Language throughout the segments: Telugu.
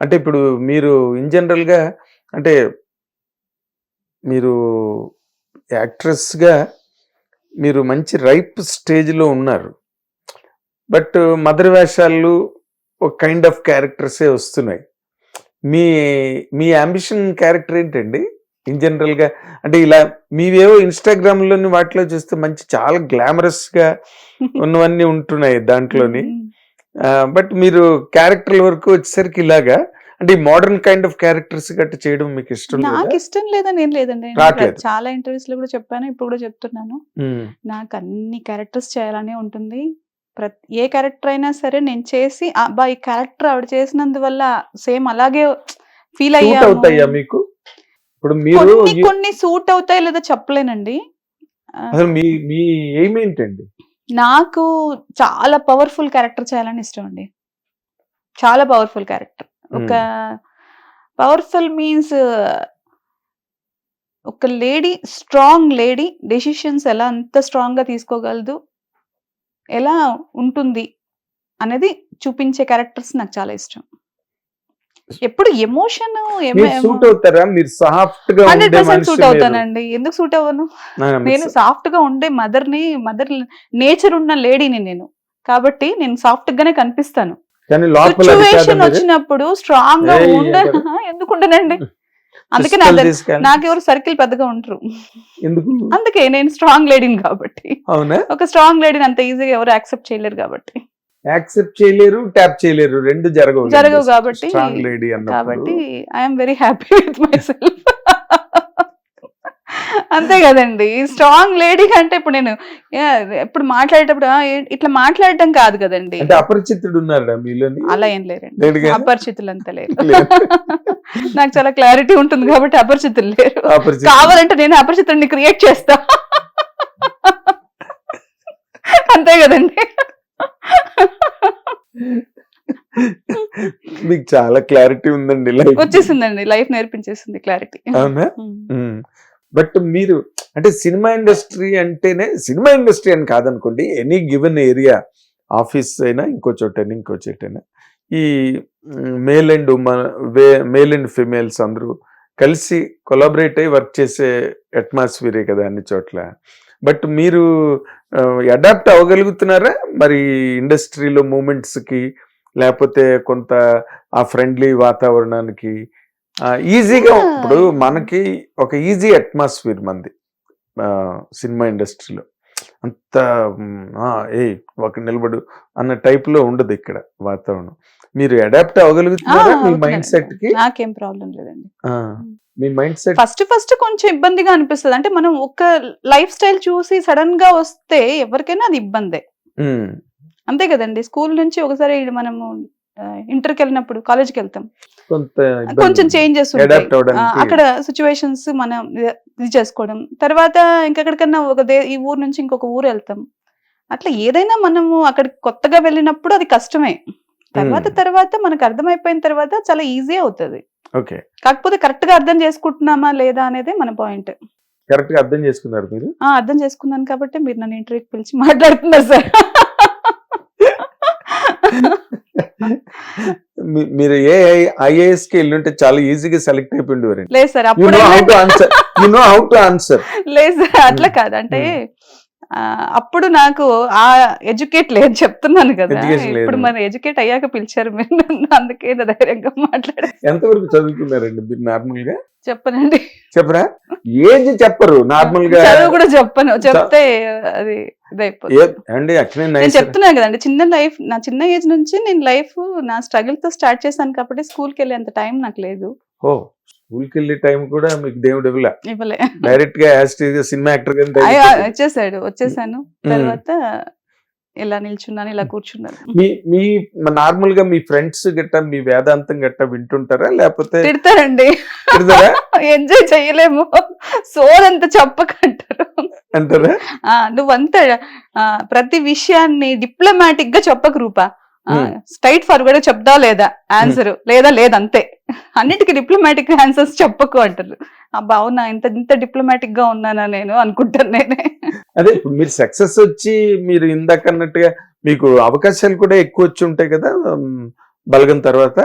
అంటే ఇప్పుడు మీరు ఇన్ జనరల్గా అంటే మీరు యాక్ట్రెస్గా మీరు మంచి రైప్ స్టేజ్లో ఉన్నారు. బట్ మదర్ వేషాలు ఒక కైండ్ ఆఫ్ క్యారెక్టర్సే వస్తున్నాయి. మీ మీ అంబిషన్ క్యారెక్టర్ ఏంటండి? ఇన్ జనరల్గా అంటే ఇలా మీవేవో ఇన్స్టాగ్రామ్లోని వాటిలో చూస్తే మంచి చాలా గ్లామరస్గా ఉన్నవన్నీ ఉంటున్నాయి దాంట్లోని. బట్ మీరు క్యారెక్టర్ వరకు వచ్చేసరికి ఇలాగా. అంటే ఈ మోడర్న్ కైండ్ ఆఫ్ క్యారెక్టర్స్ గట్ట చేయడం మీకు ఇష్టం నాకు? ఇష్టం లేదని ఏం లేదండి. చాలా ఇంటర్వ్యూస్లో కూడా చెప్పాను ఇప్పుడు కూడా చెప్తున్నాను. నాకు అన్ని క్యారెక్టర్స్ చేయాలనే ఉంటుంది. ప్రతి ఏ క్యారెక్టర్ అయినా సరే నేను చేసి అబ్బా ఈ క్యారెక్టర్ ఆవిడ చేసినందువల్ల సేమ్ అలాగే ఫీల్ అవుతాయా మీకు? ఇప్పుడు మీరు కొన్ని సూట్ అవుతాయి లేదా చెప్పలేనండి. అసలు మీ మీ ఎయిమ్ ఏంటండి? నాకు చాలా పవర్ఫుల్ క్యారెక్టర్ చేయాలని ఇష్టం అండి. చాలా పవర్ఫుల్ క్యారెక్టర్ ఒక పవర్ఫుల్ మీన్స్ ఒక లేడీ స్ట్రాంగ్ లేడీ డెసిషన్స్ ఎలా అంత స్ట్రాంగ్గా తీసుకోగలదు ఎలా ఉంటుంది అనేది చూపించే క్యారెక్టర్స్ నాకు చాలా ఇష్టం. ఎప్పుడు ఎమోషన్ సూట్ అవుతారా? మీరు సాఫ్ట్గా హండ్రెడ్ పర్సెంట్ సూట్. అవుతానండి. ఎందుకు సూట్ అవ్వను? నేను సాఫ్ట్గా ఉండే మదర్ని మదర్ నేచర్ ఉన్న లేడీని నేను. కాబట్టి నేను సాఫ్ట్ గానే కనిపిస్తాను. సిచ్యువేషన్? వచ్చినప్పుడు స్ట్రాంగ్గా ఉండ? ఎందుకు ఉండనండి? అందుకే నా నాకెవరు సర్కిల్ పెద్దగా ఉంటారు అందుకే నేను స్ట్రాంగ్ లేడీని కాబట్టి. అవునా? ఒక స్ట్రాంగ్ లేడీని అంత ఈజీగా ఎవరు యాక్సెప్ట్ చేయలేరు కాబట్టి. యాక్సెప్ట్ చేయలేరు ట్యాప్ చేయలేరు. రెండు జరగవు జరగవు కాబట్టి- స్ట్రాంగ్ లేడీ కాబట్టి I'm very happy with myself అంతే కదండి. స్ట్రాంగ్ లేడీ అంటే ఇప్పుడు నేను ఇప్పుడు మాట్లాడేటప్పుడు "ఆ, ఏ- ఇట్లా మాట్లాడటం కాదు కదండి. అంటే అపరిచితుడు అలా ఏం లేరండి? అపరిచితులు అంత లేరు. నాకు చాలా క్లారిటీ ఉంటుంది కాబట్టి అపరిచితులు లేరు. కావాలంటే నేను అపరిచితుడిని క్రియేట్ చేస్తా. అంతే కదండి. మీకు చాలా క్లారిటీ ఉందండి లైఫ్ వచ్చేసిందండి లైఫ్ నేర్పించేసింది క్లారిటీ అవునా? బట్ మీరు అంటే సినిమా ఇండస్ట్రీ అంటేనే సినిమా ఇండస్ట్రీ అని కాదనుకోండి ఎనీ గివెన్ ఏరియా ఆఫీస్ అయినా ఇంకో చోటైనా ఇంకో చోటైనా ఈ male and way male and females అందరూ కలిసి కొలాబరేట్ అయ్యి వర్క్ చేసే అట్మాస్ఫియరే కదా అన్ని చోట్ల. బట్ మీరు అడాప్ట్ అవ్వగలుగుతున్నారా? మరి ఇండస్ట్రీలో మూమెంట్స్కి లేకపోతే కొంత ఆ ఫ్రెండ్లీ వాతావరణానికి ఈజీగా. ఇప్పుడు మనకి ఒక ఈజీ అట్మాస్ఫియర్ మంది సినిమా ఇండస్ట్రీలో. అంత ఏయ్ ఒక నిలబడు అన్న type లో ఉండదు ఇక్కడ వాతావరణం. మీరు అడాప్ట్ అవ్వగలుగుతున్నారా మీ మైండ్ సెట్కి నాకేం ప్రాబ్లం లేదండి. మీ మైండ్ సెట్ ఫస్ట్ ఫస్ట్ కొంచెం ఇబ్బందిగా అనిపిస్తుంది. అంటే మనం ఒక లైఫ్ స్టైల్ చూసి సడన్గా వస్తే ఎవరికైనా అది ఇబ్బందే. అంతే కదండి. స్కూల్ నుంచి ఒకసారి మనము ఇంటర్కి వెళ్ళినప్పుడు కాలేజ్కి వెళ్తాం. కొంచెం చేంజెస్ అక్కడ సిచ్యువేషన్స్ మనం ఇది- చేసుకోవడం. తర్వాత ఇంకెక్కడికన్నా ఒక దే ఈ ఊరు నుంచి ఇంకొక ఊరు వెళ్తాం. అట్లా ఏదైనా మనము అక్కడికి కొత్తగా వెళ్ళినప్పుడు అది కష్టమే. తర్వాత తర్వాత మనకు అర్థమైపోయిన తర్వాత చాలా ఈజీ అవుతుంది. కాకపోతే కరెక్ట్గా అర్థం చేసుకుంటున్నామా లేదా అనేది మన పాయింట్. కరెక్ట్గా అర్థం చేసుకున్నారు మీరు? అర్థం చేసుకున్నాను కాబట్టి మీరు నన్ను ఇంటర్వ్యూకి పిలిచి మాట్లాడుతున్నారు సార్. మీరు ఏ ఐఏఎస్కి వెళ్ళుంటే చాలా ఈజీగా సెలెక్ట్ అయిపోయింది లేదు sir you know how to answer you know how to answer లేదు సార్ అట్లా కాదు. అంటే ఆ, అప్పుడు నాకు ఆ ఎడ్యుకేట్ లేదు చెప్తున్నాను కదా. ఇప్పుడు మరి ఎడ్యుకేట్ అయ్యాక పిలిచారు మీరు అందుకే ధైర్యంగా మాట్లాడ ఎంతవరకు చదువుకున్నారండి మీరు నార్మల్గా చెప్పనండి. చెప్పరా? ఏజ్ చెప్పరు నార్మల్గా చదువు కూడా చెప్పను చెప్తే అది నేను చెప్తున్నాను కదండి చిన్న లైఫ్ నా చిన్న ఏజ్ నుంచి నేను లైఫ్ నా స్ట్రగుల్తో స్టార్ట్ చేశాను కాబట్టి స్కూల్కి వెళ్ళేంత టైం నాకు లేదు. ఓ స్కూల్కి వెళ్ళే టైం కూడా మీకు దేవుడు ఇవ్వలే. డైరెక్ట్గా సినిమా యాక్టర్ వచ్చేసాడు వచ్చేసాను. తర్వాత ఇలా నిల్చున్నాను ఇలా కూర్చున్నాను. మీ మీ నార్మల్గా మీ ఫ్రెండ్స్ గట్ట మీ వేదాంతం గట్ట వింటుంటారా? లేకపోతే తిడతారండి. తిడతారా? ఎంజాయ్ చేయలేము. సోదంత చెప్పకంటారు. అంటారా? నువ్వంత ప్రతి విషయాన్ని డిప్లొమాటిక్గా చెప్పకు రూపా. స్ట్రైట్ ఫార్వర్డ్ చెప్దా లేదా? ఆన్సర్ లేదా లేదంతే. అన్నిటికీ డిప్లొమాటిక్ ఆన్సర్స్ చెప్పకు అంటారు. అబ్బా అవునా ఇంత ఇంత డిప్లొమాటిక్గా ఉన్నానా నేను? అనుకుంటాను నేనే. అదే ఇప్పుడు మీరు సక్సెస్ వచ్చి మీరు ఇందాక అన్నట్టుగా మీకు అవకాశాలు కూడా ఎక్కువ వచ్చి ఉంటాయి కదా బలగం తర్వాత?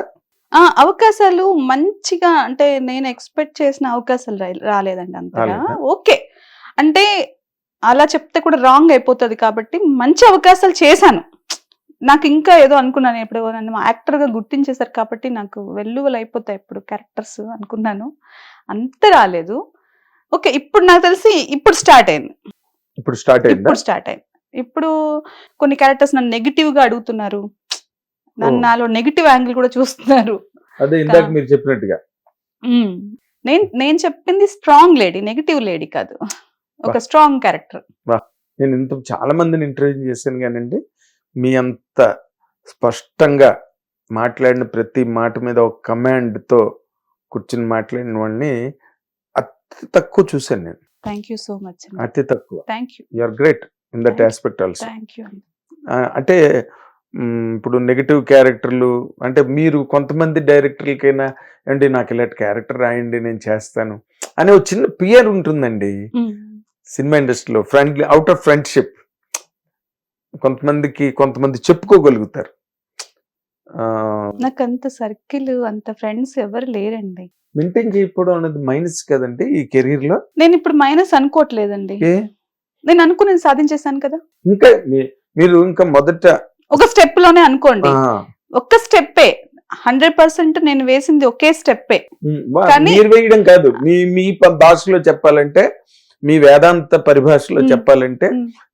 ఆ అవకాశాలు మంచిగా అంటే నేను ఎక్స్పెక్ట్ చేసిన అవకాశాలు రాలేదండి అంతగా? ఓకే. అంటే అలా చెప్తే కూడా రాంగ్ అయిపోతుంది కాబట్టి మంచి అవకాశాలు చేశాను. నాకు ఇంకా ఏదో అనుకున్నాను. ఇప్పుడు నన్ను యాక్టర్గా గుర్తించేశారు కాబట్టి నాకు వెల్లువలు అయిపోతాయి ఇప్పుడు క్యారెక్టర్స్ అనుకున్నాను. అంత రాలేదు. ఓకే ఇప్పుడు నాకు తెలిసి ఇప్పుడు స్టార్ట్ అయింది. ఇప్పుడు స్టార్ట్ అయిందా? ఇప్పుడు స్టార్ట్ అయింది. ఇప్పుడు కొన్ని క్యారెక్టర్స్ నన్ను నెగిటివ్గా అడుగుతున్నారు. నన్ను. నాలో నెగిటివ్ యాంగిల్ కూడా చూస్తున్నారు. అదే ఇందాక మీరు చెప్పినట్టుగా. నేను నేను చెప్పింది స్ట్రాంగ్ లేడీ నెగిటివ్ లేడీ కాదు. ఒక స్ట్రాంగ్ క్యారెక్టర్. నేను ఇంత చాలా మందిని ఇంటర్వ్యూ చేశాను కానండి. మీ అంత స్పష్టంగా మాట్లాడిన ప్రతి మాట మీద ఒక command తో కూర్చుని మాట్లాడిన వాళ్ళని అతి తక్కువ చూశాను నేను. థ్యాంక్ యూ సో మచ్ అతి తక్కువ. Thank you you are great in that. Aspect also thank you అంటే ఇప్పుడు నెగిటివ్ క్యారెక్టర్లు అంటే మీరు కొంతమంది డైరెక్టర్లకైనా అండి నాకు ఇలాంటి క్యారెక్టర్ రాయండి నేను చేస్తాను అనే ఒక చిన్న పియర్ ఉంటుందండి. సినిమా ఇండస్ట్రీలో ఫ్రెండ్లీ అవుట్ ఆఫ్ ఫ్రెండ్షిప్ కొంతమందికి కొంతమంది చెప్పుకోగలుగుతారు. నాకు అంత సర్కిల్ అంత ఫ్రెండ్స్ ఎవరు లేరండి. మెయింటైన్ చేయకపోవడం అనేది మైనస్ కదండి ఈ కెరీర్లో నేను ఇప్పుడు మైనస్ అనుకోవట్లేదండి. నేను అనుకుని సాధించేశాను కదా. ఇంకా మీరు ఇంకా మొదట ఒక స్టెప్లోనే అనుకోండి ఒక్క స్టెప్పే. హండ్రెడ్ పర్సెంట్ నేను వేసింది ఒకే స్టెప్పే. కానీ- వేయడం కాదు. మీ మీ భాషలో చెప్పాలంటే మీ వేదాంత పరిభాషలో. చెప్పాలంటే.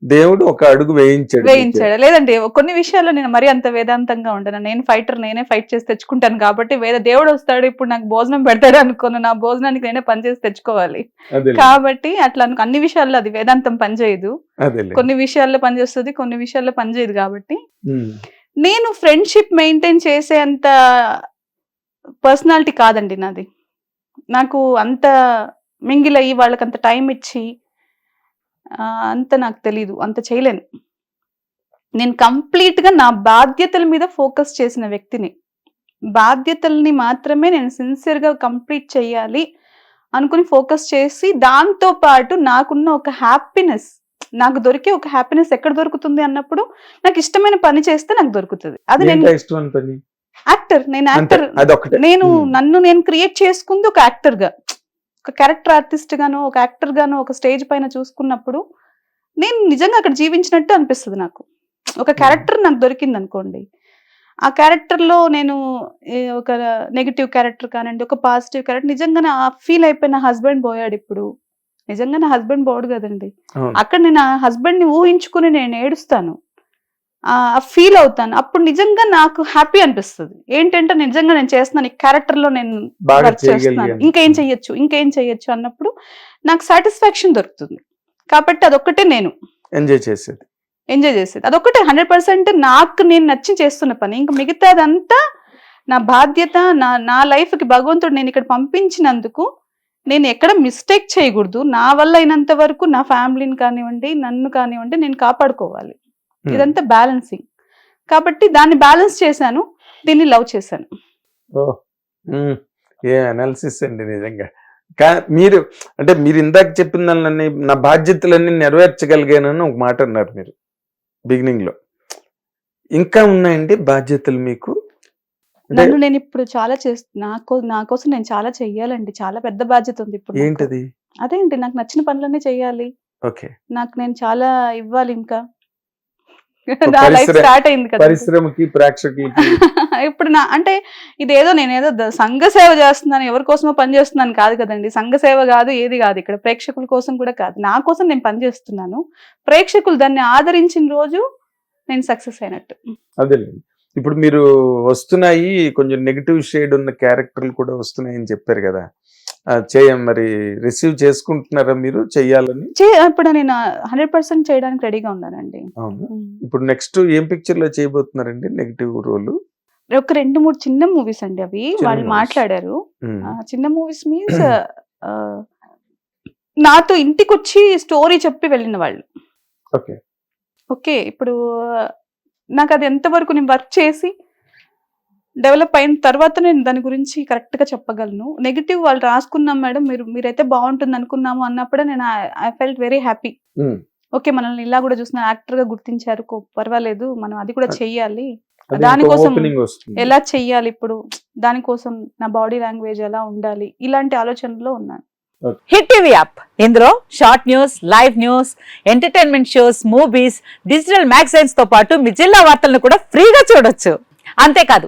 దేవుడు ఒక అడుగు వేయించాడు. వేయించాడు. లేదండి కొన్ని విషయాల్లో నేను మరీ అంత వేదాంతంగా ఉండను. నేను ఫైటర్ నేనే ఫైట్ చేసి తెచ్చుకుంటాను కాబట్టి వేరే దేవుడు వస్తాడు ఇప్పుడు నాకు భోజనం పెడతాడు అనుకోను. నా భోజనానికి నేనే పని చేసి తెచ్చుకోవాలి. కాబట్టి అట్లా అనుకో అన్ని విషయాల్లో అది వేదాంతం పనిచేయదు కొన్ని విషయాల్లో పనిచేస్తుంది కొన్ని విషయాల్లో పనిచేయదు కాబట్టి. నేను ఫ్రెండ్షిప్ మెయింటైన్ చేసే అంత పర్సనాలిటీ కాదండి నాది. నాకు అంత మింగిల్ అయ్యి వాళ్ళకి అంత టైం ఇచ్చి అంత నాకు తెలీదు అంత చేయలేను. నేను కంప్లీట్గా నా బాధ్యతల మీద ఫోకస్ చేసిన వ్యక్తిని. బాధ్యతల్ని మాత్రమే నేను సిన్సియర్గా కంప్లీట్ చేయాలి అనుకుని ఫోకస్ చేసి దాంతో పాటు నాకున్న ఒక హ్యాపీనెస్ నాకు దొరికే ఒక హ్యాపీనెస్ ఎక్కడ దొరుకుతుంది అన్నప్పుడు నాకు ఇష్టమైన పని చేస్తే నాకు దొరుకుతుంది. అది నేను యాక్టర్ నేను యాక్టర్ నేను. నన్ను నేను క్రియేట్ చేసుకుంది ఒక యాక్టర్గా. ఒక క్యారెక్టర్ ఆర్టిస్ట్ గాను ఒక యాక్టర్ గాను ఒక స్టేజ్ పైన చూసుకున్నప్పుడు నేను నిజంగా అక్కడ జీవించినట్టు అనిపిస్తుంది నాకు. ఒక క్యారెక్టర్ నాకు దొరికింది అనుకోండి. ఆ క్యారెక్టర్లో నేను ఒక నెగిటివ్ క్యారెక్టర్ కానివ్వండి ఒక పాజిటివ్ క్యారెక్టర్ నిజంగా నా ఫీల్ అయిపోయిన హస్బెండ్ పోయాడు ఇప్పుడు. నిజంగా నా హస్బెండ్ పోడు కదండి. అక్కడ నేను ఆ హస్బెండ్ని ఊహించుకుని నేను ఏడుస్తాను. ఫీల్ అవుతాను. అప్పుడు నిజంగా నాకు హ్యాపీ అనిపిస్తుంది. ఏంటంటే నిజంగా నేను చేస్తున్నాను ఈ క్యారెక్టర్లో నేను వర్క్ చేస్తున్నాను. ఇంకేం చెయ్యొచ్చు? ఇంకేం చెయ్యొచ్చు? అన్నప్పుడు నాకు సాటిస్ఫాక్షన్ దొరుకుతుంది. కాబట్టి అదొక్కటే నేను ఎంజాయ్ చేసేది. ఎంజాయ్ చేసేది. అదొక్కటే హండ్రెడ్ పర్సెంట్ నాకు నేను నచ్చి చేస్తున్న పని. ఇంకా మిగతాదంతా నా బాధ్యత నా నా లైఫ్కి భగవంతుడు నేను ఇక్కడ పంపించినందుకు నేను ఎక్కడ మిస్టేక్ చేయకూడదు. నా వల్ల అయినంత వరకు నా ఫ్యామిలీని కానివ్వండి నన్ను కానివ్వండి నేను కాపాడుకోవాలి. ఇదంతా బ్యాలెన్సింగ్ కాబట్టి దాన్ని బ్యాలెన్స్ చేశాను దీన్ని లవ్ చేశాను. ఏ అనాలిసిస్ అండి నిజంగా. కా మీరు అంటే మీరు ఇందాక చెప్పిన దానిలన్నీ నా బాధ్యతలన్నీ నెరవేర్చగలిగానని ఒక మాట అన్నారు మీరు బిగినింగ్లో. ఇంకా ఉన్నాయండి బాధ్యతలు మీకు? నన్ను నేను ఇప్పుడు చాలా చేస్తు నాకు నా కోసం నేను చాలా చెయ్యాలండి. చాలా పెద్ద బాధ్యత ఉంది ఇప్పుడు. ఏంటది? అదే అండి నాకు నచ్చిన పనులన్నీ చెయ్యాలి. ఓకే. నాకు నేను చాలా ఇవ్వాలి ఇంకా ఒక నా లైఫ్ పరిశ్రమ- స్టార్ట్ అయింది కదా. పరిశ్రమకి ప్రేక్షకులకి. ఇప్పుడు నా అంటే ఇదేదో నేనేదో సంఘ సేవ చేస్తున్నాను ఎవరి కోసమో పని చేస్తున్నాను కాదు కదండి. సంఘ సేవ కాదు ఏది కాదు. ఇక్కడ ప్రేక్షకుల కోసం కూడా కాదు. నా కోసం నేను పని చేస్తున్నాను. ప్రేక్షకులు దాన్ని ఆదరించిన రోజు నేను సక్సెస్ అయినట్టు. అదేలేండి. ఇప్పుడు మీరు వస్తున్నాయి కొంచెం నెగిటివ్ షేడ్ ఉన్న క్యారెక్టర్లు కూడా వస్తున్నాయని చెప్పారు కదా. చేయ మరి రిసీవ్ చేసుకుంటున్నారా మీరు చెయ్యాలని? చే ఇప్పుడు నేను హండ్రెడ్ పర్సెంట్ చేయడానికి రెడీగా ఉన్నానండి. అవును. ఇప్పుడు నెక్స్ట్ ఏం పిక్చర్లో చేయబోతున్నారండి నెగిటివ్ రోల్ ఒక రెండు మూడు చిన్న మూవీస్ అండి అవి. వాళ్ళు. మాట్లాడారు. చిన్న మూవీస్ మీన్స్ నాతో ఇంటికి వచ్చి స్టోరీ చెప్పి వెళ్ళిన వాళ్ళు. ఓకే. ఓకే ఇప్పుడు నాకు అది ఎంతవరకు నేను వర్క్ చేసి డెవలప్ అయిన తర్వాత నేను దాని గురించి కరెక్ట్గా చెప్పగలను. నెగిటివ్ వాళ్ళు రాసుకున్నాం మేడం మీరు మీరైతే బాగుంటుంది అనుకున్నాము అన్నప్పుడే నేను I felt very happy okay మనల్ని ఇలా కూడా చూసిన యాక్టర్గా గుర్తించారు కో- పర్వాలేదు మనం అది కూడా చెయ్యాలి. దానికోసం ఎలా చెయ్యాలి ఇప్పుడు? దానికోసం నా బాడీ లాంగ్వేజ్ ఎలా ఉండాలి? ఇలాంటి ఆలోచనలో ఉన్నాను. హిట్ టీవీ యాప్ ఇందులో short news live news entertainment shows movies digital మ్యాగజైన్స్తో పాటు మీ జిల్లా వార్తలను కూడా ఫ్రీగా చూడొచ్చు. అంతేకాదు